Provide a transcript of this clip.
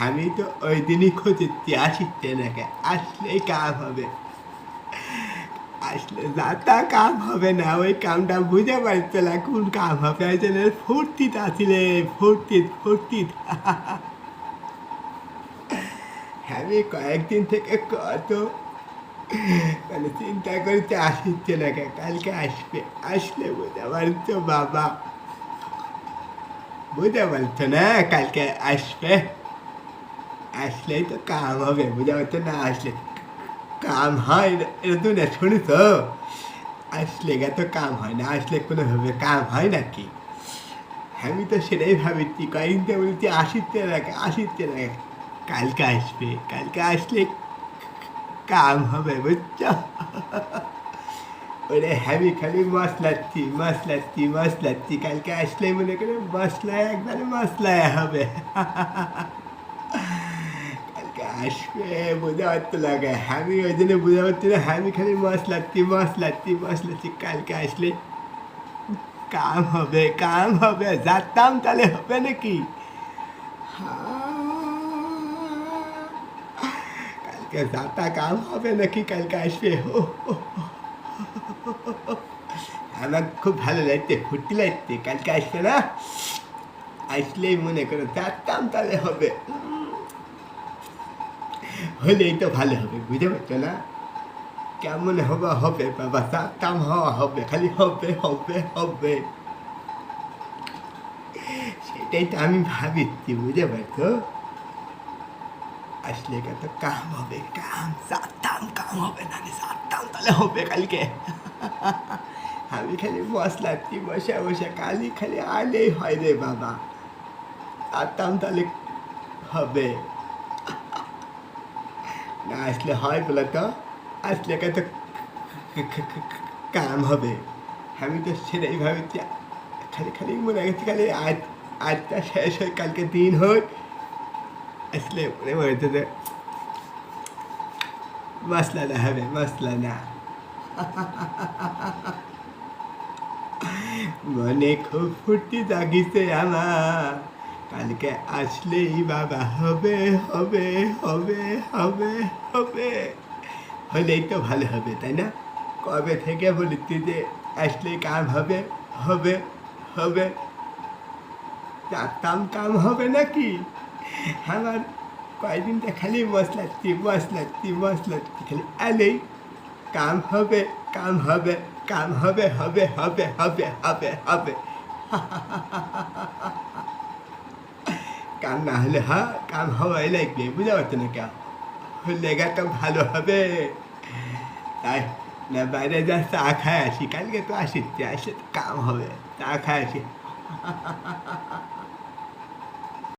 আমি তো ওই দিনই খুঁজেছি আসিতে নাকি আসলেই কাম হবে আসলে যাতা কাম হবে না ওই কামটা বুঝে পারছ না কোন কাম হবে ওই জন্য ফুর্তিত আসলে ফুর্তিত ফুর্তিত আমি কয়েকদিন থেকে কত মানে চিন্তা করতে আসছে না কালকে আসবে। আসলে বুঝতে পারছ বাবা। বুঝতে পারছ না কালকে আসবে? আসলেই তো কাম হবে বুঝতে পারছ না? আসলে কাম হয় এটা তুমি না শুনিস আসলে গে তো কাম হয় না, আসলে কোনো ভাবে কাম হয় নাকি? আমি তো সেটাই ভাবিছি কয়েকদিন বলছি আসিতে রাখে আসিতে রাখে কালকে আসবে, কালকে আসলে কাম হবে, বুঝছ? ওরে হ্যাবি খালি মশলাচ্ছি মশলাচ্ছি মশলাচ্ছি। কালকে আসলে মনে করে মশলায় একবারে মশলায় হবে। কালকে আসবে, বোঝা হচ্ছে লাগে আমি ওই জন্য বোঝা হচ্ছে না। আমি খালি মশলাচ্ছি মশলাচ্ছি মশলাচ্ছি। কালকে আসলে কাম হবে কাম হবে। যাতাম তাহলে হবে নাকি? কালকে যাতা কাম হবে নাকি কালকে আসবে। আমার খুব ভালো লাগছে ফুর্তি লাগছে কালকে আসবে না আসলেই মনে করো যাতাম তাহলে হবে হলেই তো ভালো হবে বুঝতে পারছ না কেমন হবে হবে বাবা যাতাম হওয়া হবে খালি হবে হবে হবে সেটাই তো আমি ভাবিছি বুঝতে পারছ আসলে কত কাম হবে, কাম যাতাম কাম হবে না যাতাম তাহলে হবে কালকে। আমি খালি বসলাচ্ছি বসে বসে কালি খালি আলেই হয় রে বাবা। যাতাম তাহলে হবে। না আসলে হয় বলে তো, আসলে কত কাম হবে। আমি তো সেটাই ভাবিছি, খালি খালি মনে গেছে খালি আজ, আজটা শেষ হয়, কালকে দিন হোক। আসলে হয়েছে যে মশলা না হবে মশলা মনে খুব ফুর্তি জাগিছে আমার কালকে আসলেই বাবা হবে হবে হবে হবে হবে হলেই তো ভালো হবে তাই না কবে থেকে বলেছি যে আসলেই কাম হবে হবে হবে কাম কাম হবে নাকি আমার কয়েকদিনটা খালি মশলাচ্ছি মশলাচ্ছি মশলাচ্ছি খালি আলেই কাম হবে কাম হবে কাম হবে হবে হবে হবে হবে হবে। কাম না হলে হ্যাঁ কাম হওয়াই লাগবে, বুঝতে পারছ না কেন হলে তো ভালো হবে। তাই না, বাইরে যা চা খায় আসি, কালকে তো আসিচ্ছে আসে তো কাম হবে, চা খায় আসি।